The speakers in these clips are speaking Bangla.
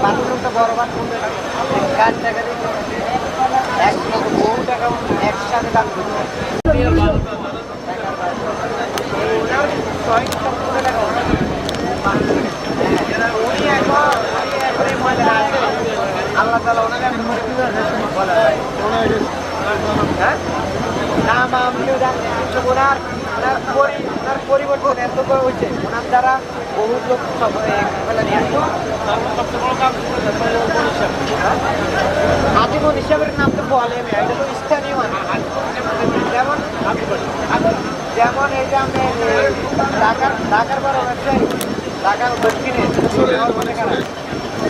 বাথরুমটা বড় বাথরুম গাছ টাকা দিয়ে এক বহু টাকা একসাথে আছে। আল্লাহ তালা ওনাকে আমি করি বলা হয়। হ্যাঁ? নাম কিন্তু ওনার পরি- ওনার পরিবর্তন এত হয়েছে ওনার দ্বারা বহু লোক আজীবন হিসাবের নাম তো বলে না, এটা তো স্থানীয় যেমন যেমন এই যে আমি ঢাকার ঢাকার বড় ব্যবসায়ী ঢাকার দক্ষিণে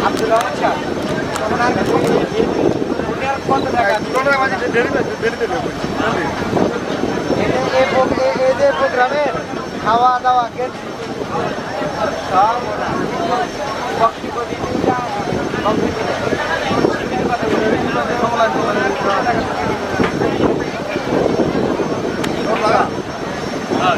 আব্দুল রহমান উনি আর কত টাকা? খাওয়া দাওয়া গেছি সব